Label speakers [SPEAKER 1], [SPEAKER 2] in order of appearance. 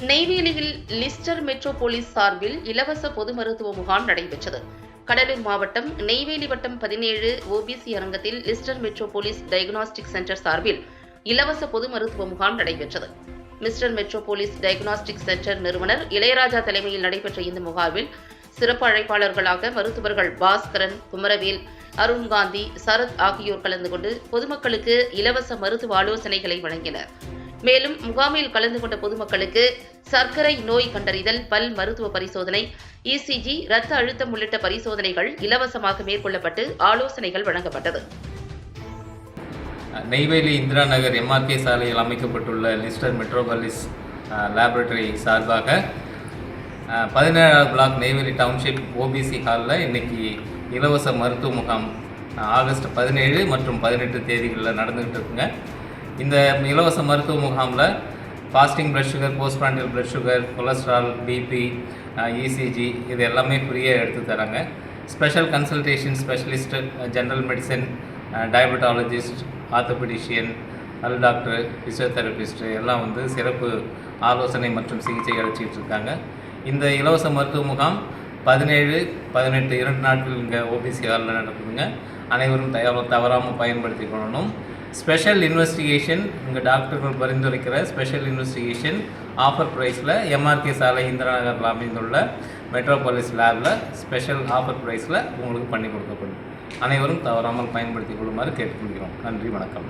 [SPEAKER 1] நெய்வேலியில் Lister Metropolis சார்பில் இலவச பொது மருத்துவ முகாம் நடைபெற்றது. கடலூர் மாவட்டம் நெய்வேலி வட்டம் பதினேழு ஓபிசி அரங்கத்தில் லிஸ்டர் மெட்ரோபோலிஸ் டயக்னாஸ்டிக் சென்டர் சார்பில் இலவச பொது மருத்துவ முகாம் நடைபெற்றது. மிஸ்டர் மெட்ரோபோலிஸ் டயக்னாஸ்டிக் சென்டர் நிறுவனர் இளையராஜா தலைமையில் நடைபெற்ற இந்த முகாமில் சிறப்பு அழைப்பாளர்களாக மருத்துவர்கள் பாஸ்கரன் குமரவேல் அருண்காந்தி சரத் ஆகியோர் கலந்து கொண்டு பொதுமக்களுக்கு இலவச மருத்துவ ஆலோசனைகளை வழங்கினர். மேலும் முகாமில் கலந்து கொண்ட பொதுமக்களுக்கு சர்க்கரை நோய் கண்டறிதல் பல் மருத்துவ பரிசோதனை இசிஜி இரத்த அழுத்தம் உள்ளிட்ட பரிசோதனைகள் இலவசமாக மேற்கொள்ளப்பட்டு ஆலோசனைகள் வழங்கப்பட்டது.
[SPEAKER 2] நெய்வேலி இந்திரா நகர் எம்ஆர்கே சாலையில் அமைக்கப்பட்டுள்ள லிஸ்டர் மெட்ரோபாலிஸ் லேபரட்டரி சார்பாக பதினேழாவது பிளாக் நெய்வேலி டவுன்ஷிப் ஓபிசி ஹாலில் இன்னைக்கு இலவச மருத்துவ முகாம் ஆகஸ்ட் பதினேழு மற்றும் பதினெட்டு தேதிகளில் நடந்துகிட்டு இருக்குங்க. இந்த இலவச மருத்துவ முகாமில் fasting blood sugar post prandial sugar cholesterol BP ECG இது எல்லாமே ஃப்ரீயாக எடுத்து தராங்க. Special consultation specialist general medicine diabetologist orthopaedician அல் டாக்டர் ஃபிசியோதெரபிஸ்ட்டு எல்லாம் வந்து சிறப்பு ஆலோசனை மற்றும் சிகிச்சை அளிச்சிக்கிட்டு இருக்காங்க. இந்த இலவச மருத்துவ முகாம் பதினேழு பதினெட்டு இரண்டு நாட்கள் இங்கே ஓபிசி ஹாலில் நடக்குதுங்க. அனைவரும் தயார தவறாமல் பயன்படுத்தி கொள்ளணும். ஸ்பெஷல் இன்வெஸ்டிகேஷன் இங்கே டாக்டர்கள் பரிந்துரைக்கிற ஸ்பெஷல் இன்வெஸ்டிகேஷன் ஆஃபர் ப்ரைஸில் எம்ஆர்கே சாலை இந்திரா நகரில் அமைந்துள்ள மெட்ரோபாலிஸ் லேபில் ஸ்பெஷல் ஆஃபர் ப்ரைஸில் உங்களுக்கு பண்ணி கொடுக்கப்படும். அனைவரும் தவறாமல் பயன்படுத்திக் கொள்ளுமாறு கேட்டுக்கொள்கிறோம். நன்றி வணக்கம்.